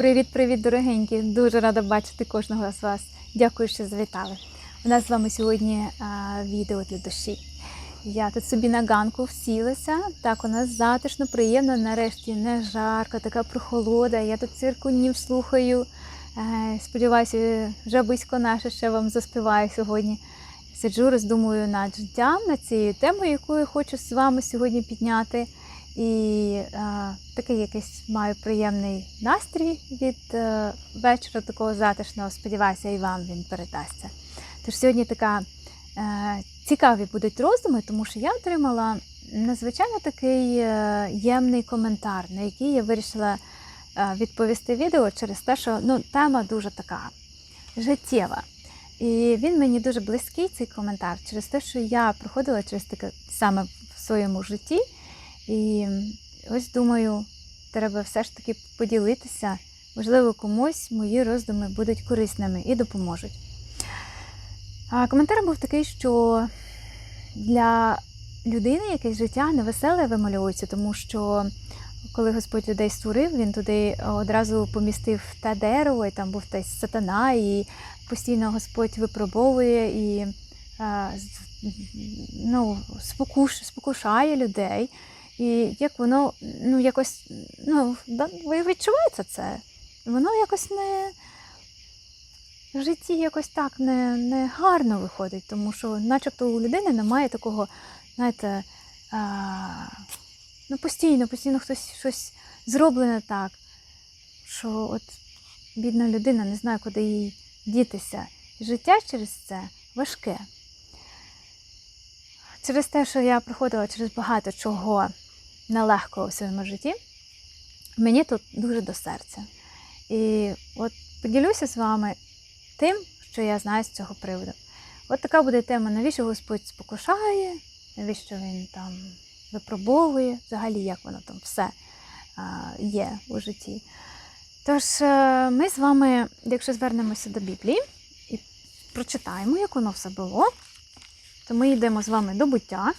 Привіт-привіт, дорогенькі! Дуже рада бачити кожного з вас. Дякую, що завітали. У нас з вами сьогодні а, відео для душі. Я тут собі на ганку всілася. Так, у нас затишно, приємно, нарешті не жарко, така прохолода. Я тут циркунів слухаю. Е, Сподіваюся, вже близько наше ще вам заспіваю сьогодні. Сиджу, роздумую над життям, над цією темою, яку я хочу з вами сьогодні підняти. І е, такий якийсь маю приємний настрій від е, вечора такого затишного. Сподіваюся, і вам він передасться. Тож сьогодні така е, цікаві будуть роздуми, тому що я отримала надзвичайно такий е, ємний коментар, на який я вирішила е, відповісти відео через те, що ну, тема дуже така життєва. І він мені дуже близький, цей коментар, через те, що я проходила через таке саме в своєму житті. І ось думаю, треба все ж таки поділитися. Можливо, комусь мої роздуми будуть корисними і допоможуть. А коментар був такий, що для людини якесь життя невеселе вимальовується, тому що коли Господь людей створив, він туди одразу помістив те дерево, і там був той сатана, і постійно Господь випробовує і ну, спокуш, спокушає людей. І як воно ну, якось, ну, ви це? Воно якось не в житті якось так не, не гарно виходить, тому що, начебто, у людини немає такого, знаєте, а, ну, постійно, постійно хтось щось зроблене так, що от бідна людина не знає, куди їй дітися. Життя через це важке. Через те, що я проходила через багато чого нелегко у своєму житті, мені тут дуже до серця. І от поділюся з вами тим, що я знаю з цього приводу. От така буде тема, навіщо Господь спокушає, навіщо він там випробовує, взагалі, як воно там все є у житті. Тож, е, ми з вами, якщо звернемося до Біблії і прочитаємо, як воно все було, то ми йдемо з вами до буття,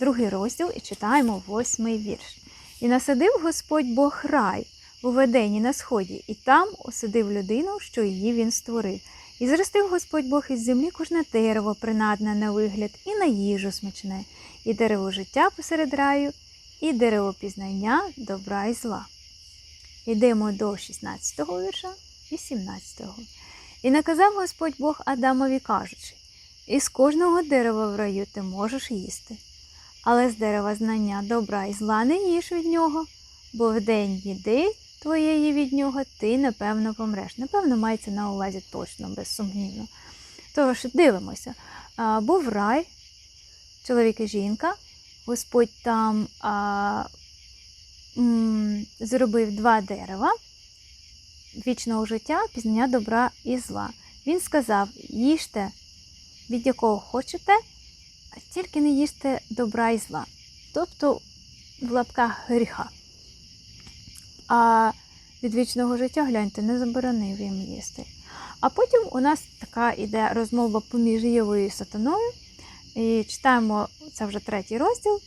другий розділ, і читаємо восьмий вірш. І насадив Господь Бог рай у веденні на сході, і там осадив людину, що її він створив. І зростив Господь Бог із землі кожне дерево, принадне на вигляд, і на їжу смачне, і дерево життя посеред раю, і дерево пізнання добра і зла. Йдемо до 16-го вірша і 17-го. І наказав Господь Бог Адамові, кажучи: із кожного дерева в раю ти можеш їсти, але з дерева знання добра і зла не їж від нього, бо в день їди твоєї від нього ти, напевно, помреш. Напевно, мається на увазі точно, безсумнівно. Тож, дивимося, а, був рай, чоловік і жінка, Господь там а, м, зробив два дерева вічного життя, пізнання добра і зла. Він сказав: їжте від якого хочете, тільки не їжте добра і зла, тобто в лапках гріха. А від вічного життя, гляньте, не заборонив їм їсти. А потім у нас така іде розмова поміж Євою і сатаною. І читаємо це вже третій розділ.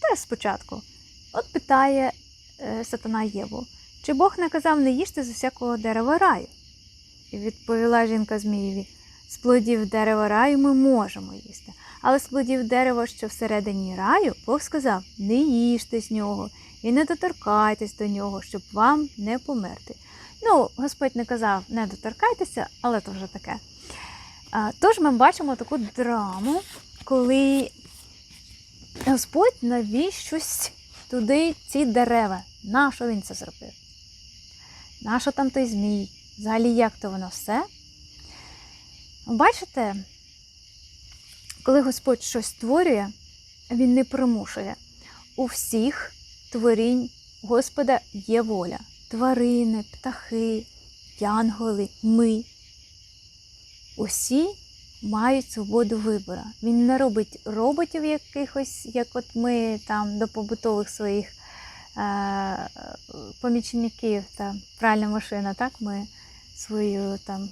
Та спочатку. От питає е, сатана Єву, чи Бог наказав не їсти з усякого дерева раю? І відповіла жінка Змієві, з плодів дерева раю ми можемо їсти. Але з дерева, що всередині раю, Бог сказав: не їжте з нього і не доторкайтесь до нього, щоб вам не померти. Ну, Господь не казав, не доторкайтеся, але то вже таке. Тож ми бачимо таку драму, коли Господь навіщось туди ці дерева. Нащо він це зробив? Нащо там той змій? Взагалі, як то воно все? Бачите, коли Господь щось створює, Він не примушує. У всіх творінь Господа є воля. Тварини, птахи, янголи, ми. Усі мають свободу вибору. Він не робить роботів якихось, як от ми там до побутових своїх е- помічників, та пральна машина, так ми свою там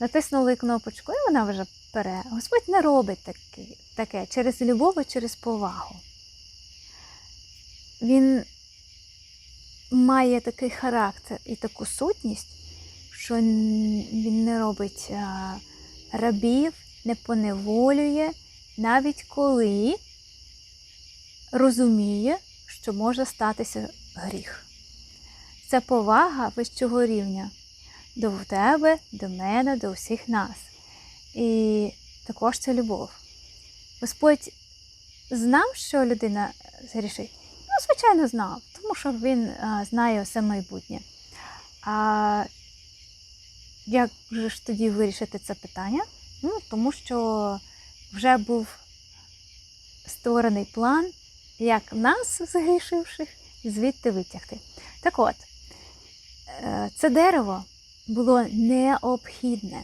натиснули кнопочку, і вона вже пере. Господь не робить таке, через любов і через повагу. Він має такий характер і таку сутність, що він не робить рабів, не поневолює, навіть коли розуміє, що може статися гріх. Це повага вищого рівня до тебе, до мене, до усіх нас. І також це любов. Господь знав, що людина згрішить? Ну, звичайно, знав, тому що він а, знає все майбутнє. А як же ж тоді вирішити це питання? Ну, тому що вже був створений план, як нас, згрішивших, звідти витягти. Так от, е, це дерево було необхідне.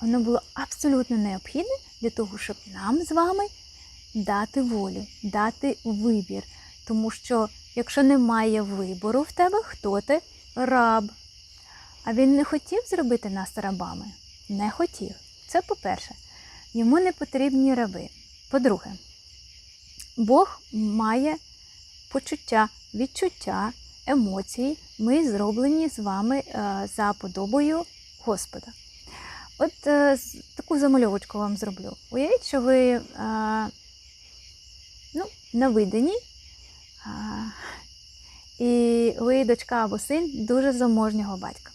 Воно було абсолютно необхідне для того, щоб нам з вами дати волю, дати вибір. Тому що якщо немає вибору в тебе, хто ти? Раб. А він не хотів зробити нас рабами. Не хотів. Це по-перше. Йому не потрібні раби. По-друге, Бог має почуття, відчуття, емоції. Ми зроблені з вами е, за подобою Господа. От е, таку замальовочку вам зроблю. Уявіть, що ви е, ну, на виданні, а, і ви дочка або син дуже заможнього батька.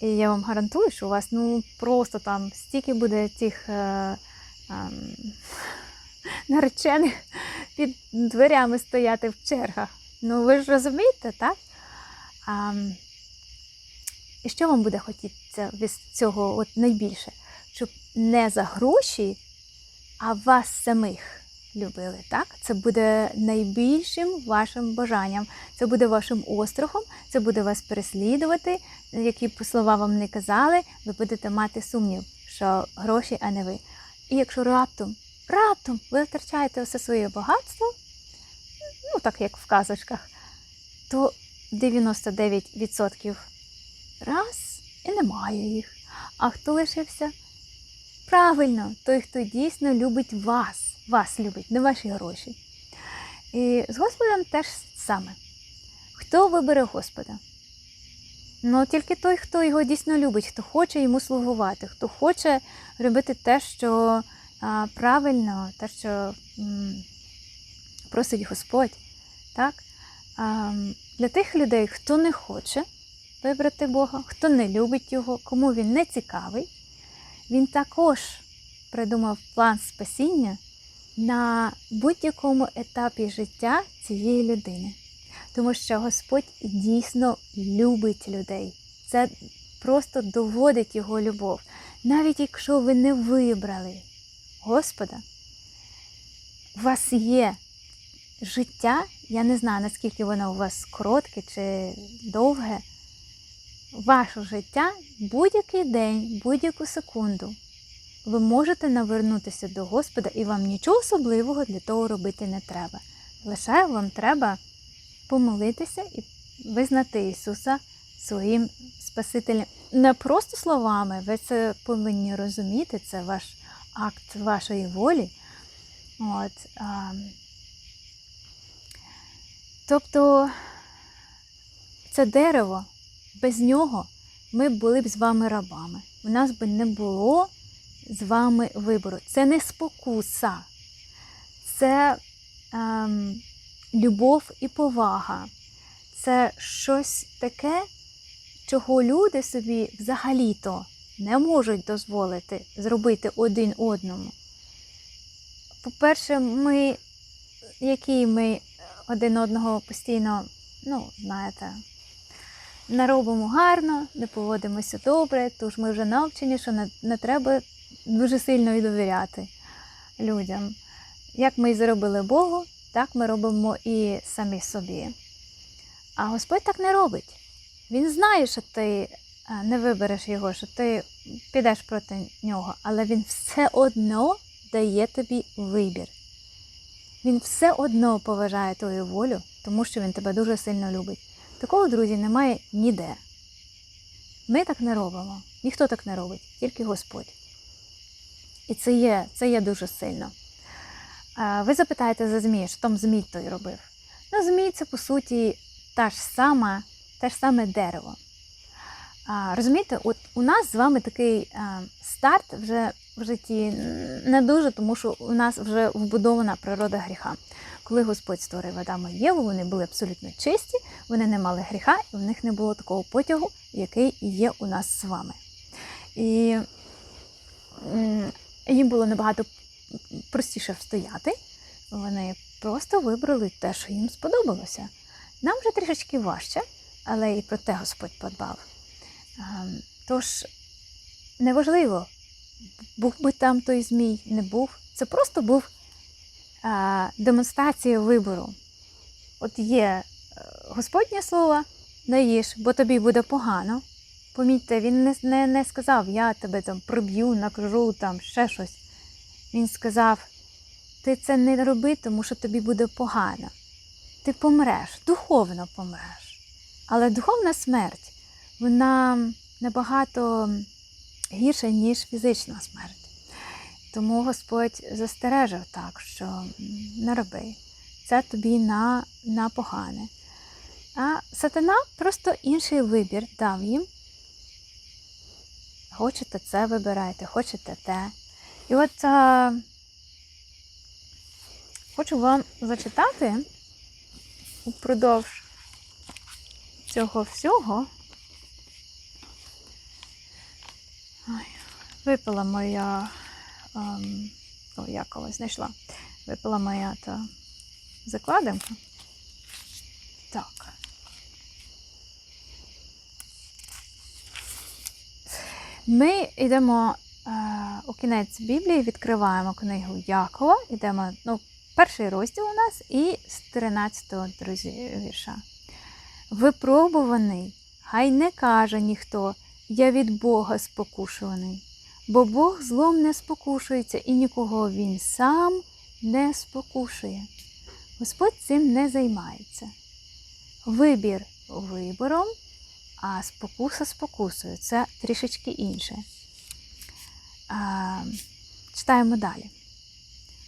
І я вам гарантую, що у вас ну, просто там стільки буде тих е, ем, наречених під дверями стояти в чергах. Ну, ви ж розумієте, так? А, і що вам буде хотітися від цього от найбільше? Щоб не за гроші, а вас самих любили, так? Це буде найбільшим вашим бажанням. Це буде вашим острахом, це буде вас переслідувати, які б слова вам не казали, ви будете мати сумнів, що гроші, а не ви. І якщо раптом, раптом ви втрачаєте все своє багатство, ну так як в казочках, то 99% раз і немає їх. А хто лишився? Правильно, той, хто дійсно любить вас, вас любить, не ваші гроші. І з Господом теж саме. Хто вибере Господа? Ну, тільки той, хто його дійсно любить, хто хоче йому слугувати, хто хоче робити те, що а, правильно, те, що м, просить Господь. Так? А, для тих людей, хто не хоче вибрати Бога, хто не любить Його, кому він не цікавий, він також придумав план спасіння на будь-якому етапі життя цієї людини. Тому що Господь дійсно любить людей. Це просто доводить його любов. Навіть якщо ви не вибрали Господа, у вас є життя, я не знаю, наскільки воно у вас коротке чи довге. Ваше життя будь-який день, будь-яку секунду. Ви можете навернутися до Господа, і вам нічого особливого для того робити не треба. Лише вам треба помолитися і визнати Ісуса своїм Спасителем. Не просто словами, ви це повинні розуміти, це ваш акт вашої волі. От, а, тобто це дерево, без нього ми були б з вами рабами. У нас би не було з вами вибору. Це не спокуса, це ем, любов і повага. Це щось таке, чого люди собі взагалі-то не можуть дозволити зробити один одному. По-перше, ми, які ми один одного постійно, ну, знаєте, не робимо гарно, не поводимося добре, тож ми вже навчені, що не, не треба дуже сильно і довіряти людям. Як ми і зробили Богу, так ми робимо і самі собі. А Господь так не робить. Він знає, що ти е, не вибереш його, що ти підеш проти нього, але він все одно дає тобі вибір. Він все одно поважає твою волю, тому що він тебе дуже сильно любить. Такого, друзі, немає ніде. Ми так не робимо. Ніхто так не робить, тільки Господь. І це є, це є дуже сильно. Ви запитаєте за Змія, що там Змій той робив. Ну, Змій це, по суті, та ж сама, те ж саме дерево. Розумієте, от у нас з вами такий старт вже в житті не дуже, тому що у нас вже вбудована природа гріха. Коли Господь створив Адама і Єву, вони були абсолютно чисті, вони не мали гріха, і в них не було такого потягу, який є у нас з вами. І їм було набагато простіше встояти. Вони просто вибрали те, що їм сподобалося. Нам вже трішечки важче, але і про те Господь подбав. Ем, Тож неважливо, був би там той змій, не був. Це просто був е, демонстрація вибору. От є е, Господнє слово, не їж, бо тобі буде погано. Помітьте, він не, не, не сказав, я тебе там приб'ю, накажу, там ще щось. Він сказав, ти це не роби, тому що тобі буде погано. Ти помреш, духовно помреш. Але духовна смерть, вона набагато гірша, ніж фізична смерть. Тому Господь застережив так, що не роби. Це тобі на, на погане. А сатана просто інший вибір дав їм. Хочете це вибирайте, хочете те. І от а, хочу вам зачитати упродовж цього всього. Ой, випала моя. Ем, о, я когось знайшла. Випала моя та закладинка. Так. Ми йдемо е, у кінець Біблії, відкриваємо книгу Якова, йдемо, ну, перший розділ у нас і з 13-го, друзі, вірша. Випробуваний, хай не каже ніхто, я від Бога спокушуваний, бо Бог злом не спокушується і нікого він сам не спокушує. Господь цим не займається. Вибір вибором, а спокуса спокусою. Це трішечки інше. А, читаємо далі.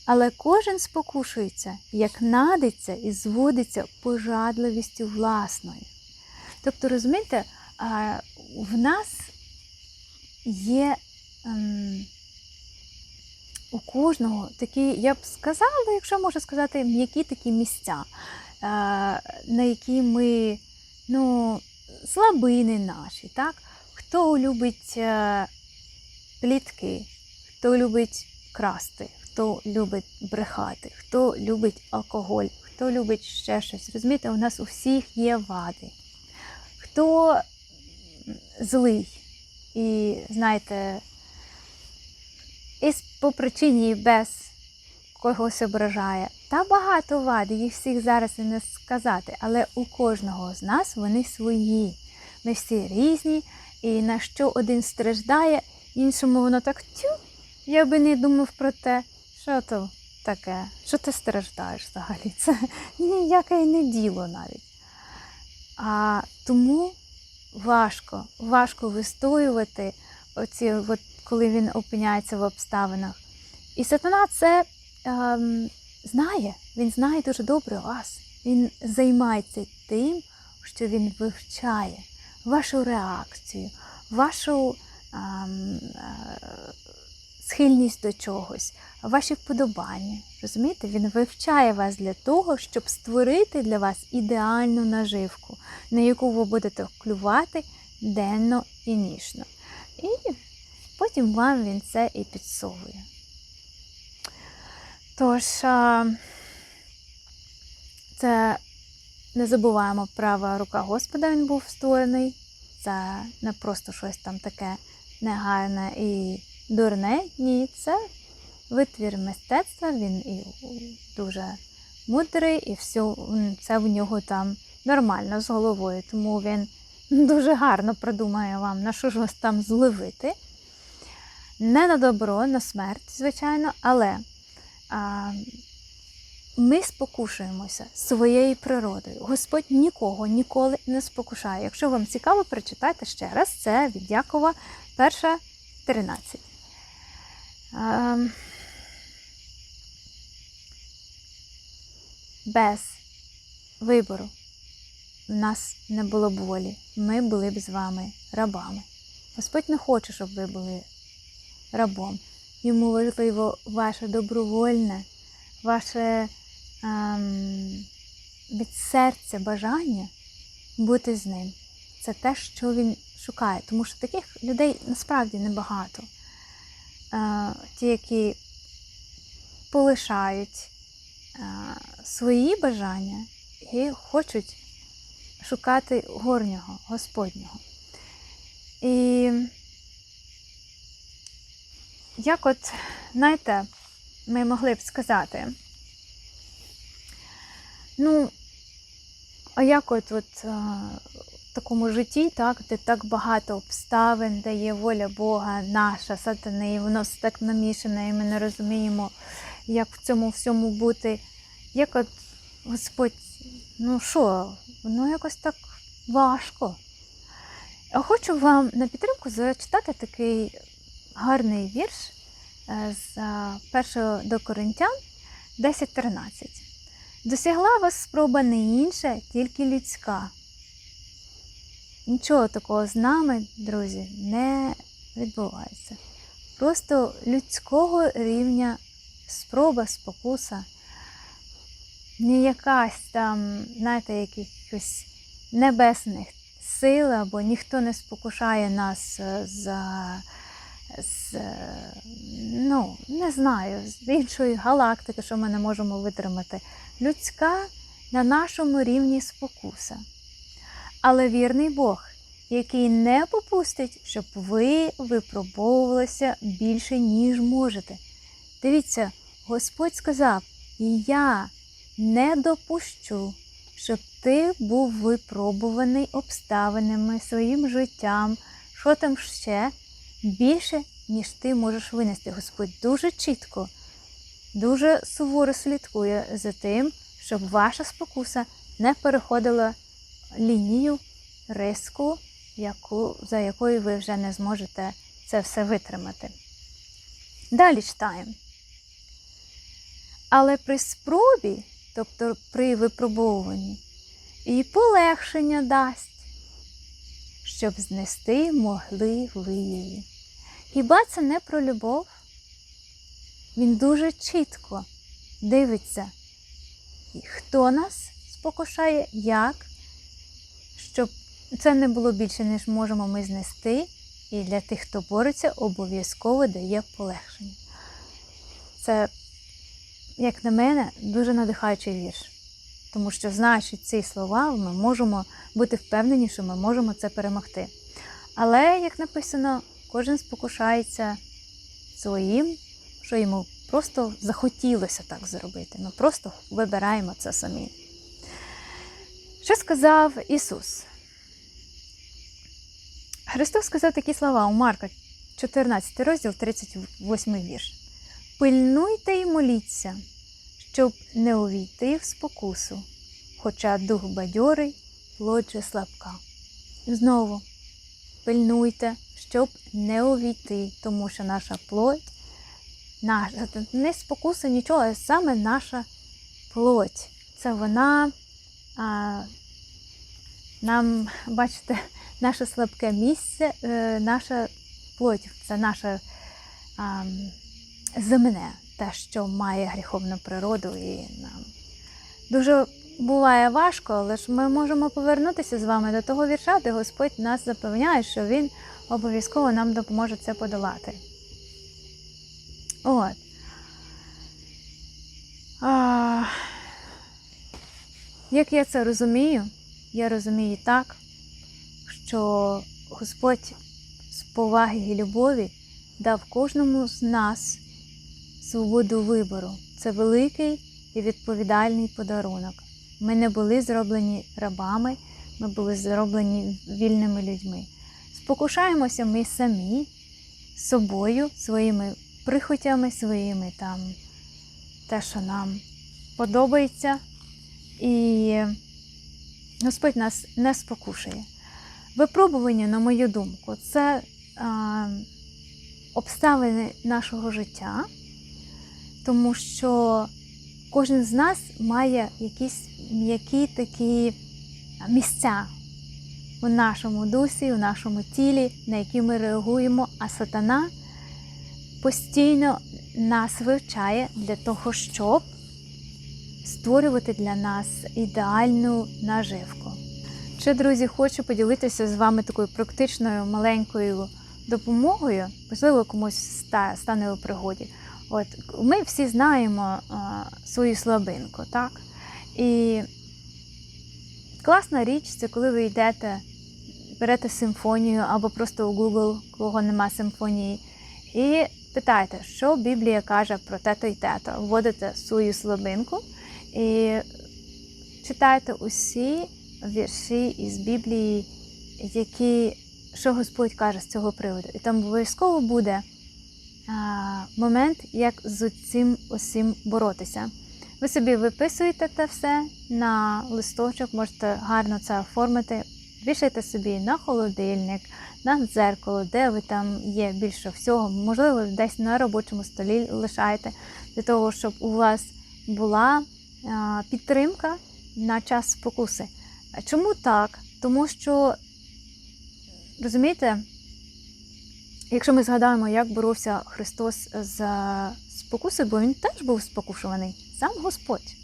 Але кожен спокушується, як надиться і зводиться пожадливістю власною. Тобто, розумієте, в нас є ем, у кожного такі, я б сказала, якщо можна сказати, м'які такі місця, е, на які ми, ну, слабини наші, так? Хто любить е, плітки, хто любить красти, хто любить брехати, хто любить алкоголь, хто любить ще щось. Розумієте, у нас у всіх є вади. Хто злий і, знаєте, і по причині і без когось ображає. Та багато вад, їх всіх зараз і не сказати, але у кожного з нас вони свої. Ми всі різні, і на що один страждає, іншому воно так тю. Я би не думав про те, що то таке, що ти страждаєш взагалі. Це ніяке не діло навіть. А тому важко, важко вистоювати, оці, от, коли він опиняється в обставинах. І сатана це ем, знає, він знає дуже добре вас. Він займається тим, що він вивчає вашу реакцію, вашу ем, е, схильність до чогось, ваші вподобання. Розумієте, він вивчає вас для того, щоб створити для вас ідеальну наживку, на яку ви будете клювати денно і нічно. І потім вам він це і підсовує. Тож, це не забуваємо права рука Господа, він був створений. Це не просто щось там таке негарне і дурне. Ні, це витвір мистецтва, він і дуже мудрий, і все це в нього там нормально з головою. Тому він дуже гарно придумає вам, на що ж вас там зливити. Не на добро, на смерть, звичайно, але а, ми спокушуємося своєю природою. Господь нікого ніколи не спокушає. Якщо вам цікаво, прочитайте ще раз. Це від Якова 1.13. А, без вибору в нас не було б волі. Ми були б з вами рабами. Господь не хоче, щоб ви були рабом. Йому важливо ваше добровольне, ваше ем, від серця бажання бути з ним. Це те, що він шукає. Тому що таких людей насправді небагато. Е, ті, які полишають е, свої бажання і хочуть шукати горнього, Господнього. І як от, знаєте, ми могли б сказати, ну, а як от, от в такому житті, так, де так багато обставин, де є воля Бога, наша, сатани, і воно все так намішане, і ми не розуміємо, як в цьому всьому бути. Як от Господь, ну що, воно якось так важко. А хочу вам на підтримку зачитати такий гарний вірш е, з е, 1 до Коринтян 10.13. Досягла вас спроба не інша, тільки людська. Нічого такого з нами, друзі, не відбувається. Просто людського рівня спроба, спокуса, не якась там, знаєте, якихось небесних сил, або ніхто не спокушає нас е, за, з, е, ну, не знаю, з іншої галактики, що ми не можемо витримати. Людська на нашому рівні спокуса. Але вірний Бог, який не попустить, щоб ви випробовувалися більше, ніж можете. Дивіться, Господь сказав: я не допущу, щоб ти був випробуваний обставинами, своїм життям, що там ще більше, ніж ти можеш винести. Господь дуже чітко, дуже суворо слідкує за тим, щоб ваша спокуса не переходила лінію риску, яку, за якою ви вже не зможете це все витримати. Далі читаємо. Але при спробі, тобто при випробовуванні, і полегшення дасть, щоб знести могли ви її. Хіба це не про любов? Він дуже чітко дивиться, хто нас спокушає, як, щоб це не було більше, ніж можемо ми знести. І для тих, хто бореться, обов'язково дає полегшення. Це, як на мене, дуже надихаючий вірш. Тому що, знаючи ці слова, ми можемо бути впевнені, що ми можемо це перемогти. Але, як написано, кожен спокушається своїм, що йому просто захотілося так зробити. Ми просто вибираємо це самі. Що сказав Ісус? Христос сказав такі слова у Марка, 14 розділ, 38 вірш. Пильнуйте і моліться, щоб не увійти в спокусу, хоча дух бадьорий, плоть же слабка. Знову пильнуйте, щоб не увійти, тому що наша плоть, наша, не спокуса нічого, а саме наша плоть. Це вона нам, бачите, наше слабке місце, е, наша плоть, це наше земне, те, що має гріховну природу, і нам дуже буває важко, але ж ми можемо повернутися з вами до того вірша, де Господь нас запевняє, що Він обов'язково нам допоможе це подолати. От. А, як я це розумію? Я розумію так, що Господь з поваги і любові дав кожному з нас свободу вибору. Це великий і відповідальний подарунок. Ми не були зроблені рабами, ми були зроблені вільними людьми. Спокушаємося ми самі собою, своїми прихотями, своїми там те, що нам подобається. І Господь нас не спокушує. Випробування, на мою думку, це а, обставини нашого життя, тому що кожен з нас має якісь м'які такі місця у нашому дусі, у нашому тілі, на які ми реагуємо, а сатана постійно нас вивчає для того, щоб створювати для нас ідеальну наживку. Ще, друзі, хочу поділитися з вами такою практичною маленькою допомогою, можливо, комусь стане у пригоді. От ми всі знаємо а, свою слабинку, так? І класна річ це коли ви йдете, берете симфонію або просто у Google, кого нема симфонії, і питаєте, що Біблія каже про тето і тето. Вводите свою слабинку і читаєте усі вірші із Біблії, які, що Господь каже з цього приводу. І там обов'язково буде а, момент, як з цим усім боротися. Ви собі виписуєте те все на листочок, можете гарно це оформити, вішайте собі на холодильник, на дзеркало, де ви там є більше всього. Можливо, десь на робочому столі лишаєте, для того, щоб у вас була підтримка на час спокуси. Чому так? Тому що, розумієте, якщо ми згадаємо, як боровся Христос за спокусою, бо він теж був спокушуваний, сам Господь.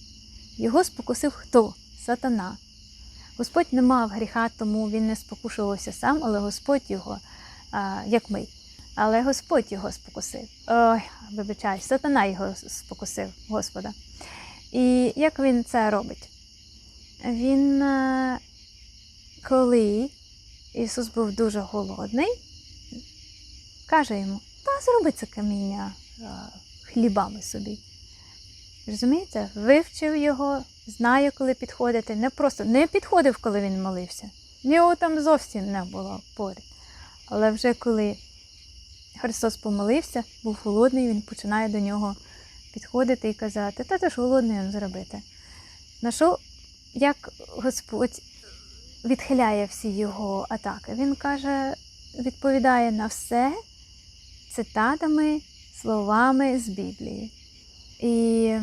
Його спокусив хто? Сатана. Господь не мав гріха, тому він не спокушувався сам, але Господь його, як ми. Але Господь його спокусив. Ой, вибачаю, сатана його спокусив, Господа. І як він це робить? Він, е, коли Ісус був дуже голодний, каже йому, та зроби це каміння е, хлібами собі. Розумієте? Вивчив його, знає, коли підходити. Не просто не підходив, коли він молився. Його там зовсім не було поряд. Але вже коли Христос помолився, був голодний, він починає до нього підходити і казати, та ти ж голодний він зробити. На що, як Господь відхиляє всі його атаки? Він каже, відповідає на все цитатами, словами з Біблії. І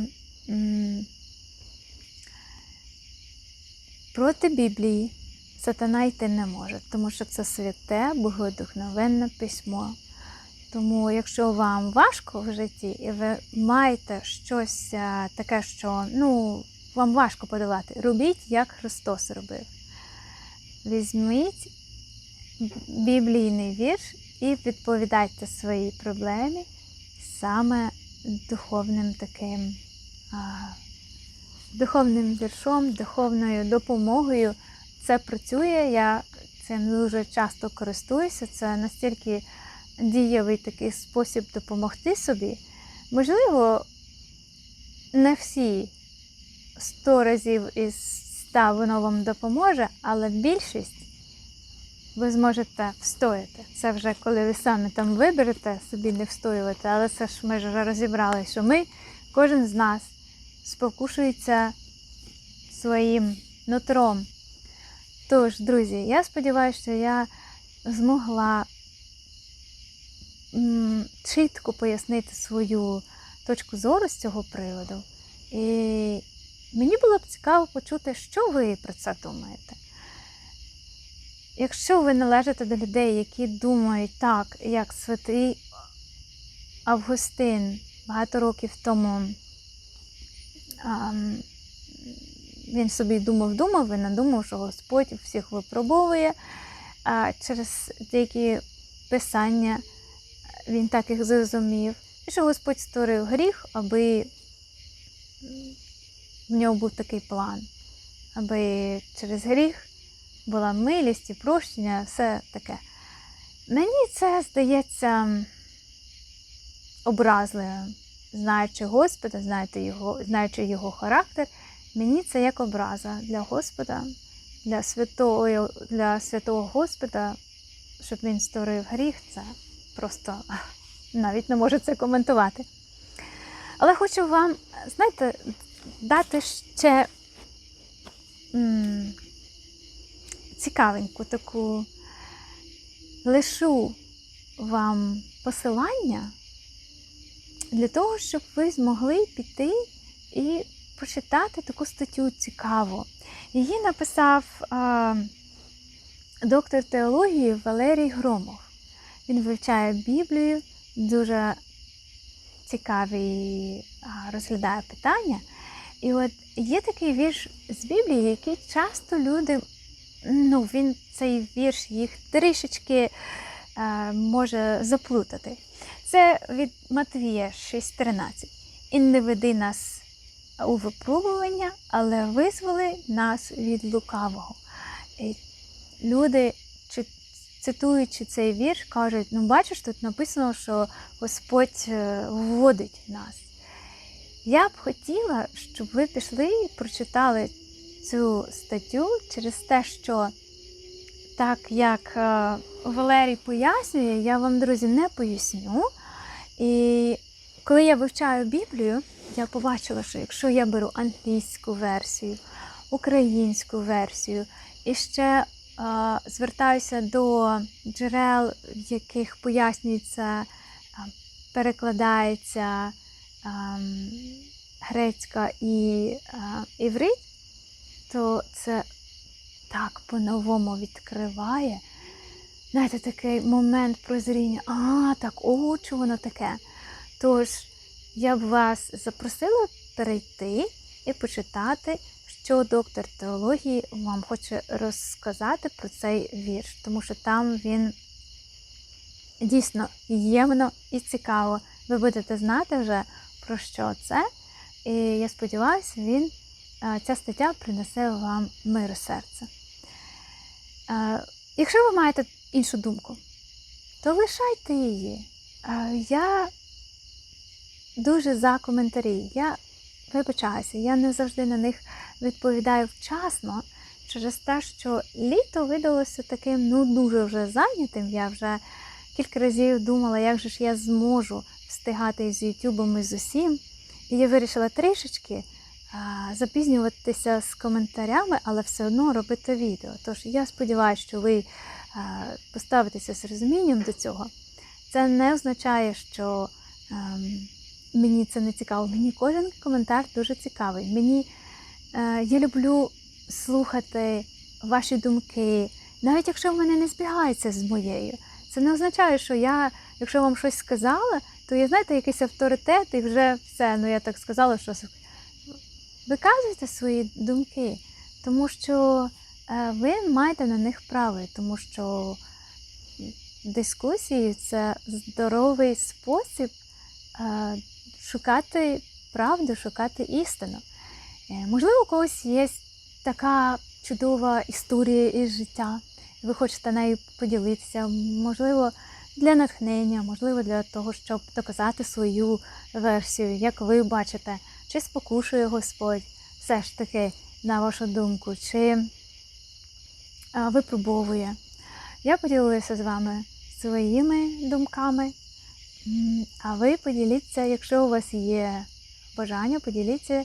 проти Біблії сатана йти не може, тому що це святе, богодухновенне письмо. Тому, якщо вам важко в житті, і ви маєте щось е, таке, що ну, вам важко подолати, робіть, як Христос робив. Візьміть біблійний вірш і відповідайте своїй проблемі саме духовним таким а, духовним віршом, духовною допомогою. Це працює, я цим дуже часто користуюся. Це настільки дієвий такий спосіб допомогти собі. Можливо, не всі 100 разів із 100 воно вам допоможе, але більшість ви зможете встояти. Це вже коли ви самі там виберете собі не встоювати, але це ж ми вже розібрали, що ми, кожен з нас, спокушується своїм нутром. Тож, друзі, я сподіваюся, що я змогла чітко пояснити свою точку зору з цього приводу. І мені було б цікаво почути, що ви про це думаєте. Якщо ви належите до людей, які думають так, як святий Августин багато років тому, він собі думав, думав і надумав, що Господь всіх випробовує. Через деякі писання він так їх зрозумів, і що Господь створив гріх, аби в нього був такий план, аби через гріх була милість і прощення, все таке. Мені це здається образливим. Знаючи Господа, знаючи його, знаючи його характер, мені це як образа для Господа, для святого, для святого Господа, щоб він створив гріх, це просто навіть не можу це коментувати. Але хочу вам, знаєте, дати ще м, цікавеньку таку лишу вам посилання для того, щоб ви змогли піти і прочитати таку статтю цікаву. Її написав а, доктор теології Валерій Громов. Він вивчає Біблію, дуже цікаві розглядає питання. І от є такий вірш з Біблії, який часто люди, ну, він цей вірш їх трішечки е, може заплутати. Це від Матвія 6.13. І не веди нас у випробування, але визволи нас від лукавого. І люди, цитуючи цей вірш, кажуть: ну бачиш, тут написано, що Господь е, вводить нас. Я б хотіла, щоб ви пішли і прочитали цю статтю через те, що так як е, Валерій пояснює, я вам, друзі, не поясню. І коли я вивчаю Біблію, я побачила, що якщо я беру англійську версію, українську версію і ще звертаюся до джерел, в яких пояснюється, перекладається грецька і іврит, то це так по-новому відкриває. Знаєте, такий момент прозріння. А, так, от чого воно таке. Тож я б вас запросила перейти і почитати, що доктор теології вам хоче розказати про цей вірш, тому що там він дійсно ємно і цікаво. Ви будете знати вже про що це. І я сподіваюся, він, е, ця стаття принесе вам мир у серце. Е, Якщо ви маєте іншу думку, то лишайте її. Е, Я дуже за коментарі. Я вибачаюся, я не завжди на них відповідаю вчасно через те, що літо видалося таким ну дуже вже зайнятим. Я вже кілька разів думала, як же ж я зможу встигати із Ютубом і з усім. І я вирішила трішечки а, запізнюватися з коментарями, але все одно робити відео. Тож я сподіваюся, що ви а, поставитеся з розумінням до цього. Це не означає, що ем, мені це не цікаво. Мені кожен коментар дуже цікавий. Мені е, я люблю слухати ваші думки, навіть якщо вони не збігаються з моєю. Це не означає, що я, якщо вам щось сказала, то я знаєте, якийсь авторитет і вже все. Ну я так сказала, що виказуйте свої думки, тому що е, ви маєте на них право, тому що дискусії це здоровий спосіб е, шукати правду, шукати істину. Е, Можливо, у когось є така чудова історія із життя, ви хочете нею поділитися, можливо, для натхнення, можливо, для того, щоб доказати свою версію, як ви бачите, чи спокушує Господь все ж таки, на вашу думку, чи випробовує. Я поділилася з вами своїми думками, а ви поділіться, якщо у вас є бажання, поділіться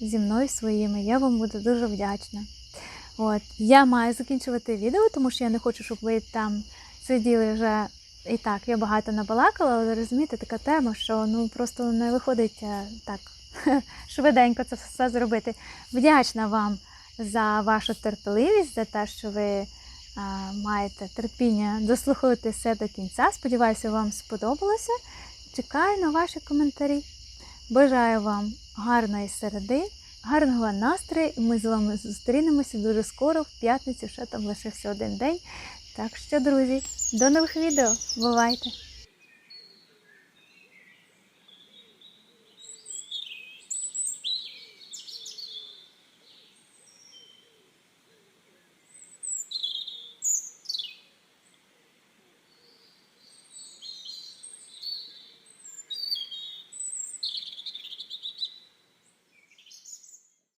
зі мною своїми. Я вам буду дуже вдячна. От, я маю закінчувати відео, тому що я не хочу, щоб ви там сиділи вже і так. Я багато набалакала, але розумієте, така тема, що ну просто не виходить е, так швиденько це все зробити. Вдячна вам за вашу терпеливість, за те, що ви маєте терпіння дослухати все до кінця. Сподіваюся, вам сподобалося. Чекаю на ваші коментарі. Бажаю вам гарної середи, гарного настрою. Ми з вами зустрінемося дуже скоро, в п'ятницю, ще там лишився один день. Так що, друзі, до нових відео. Бувайте!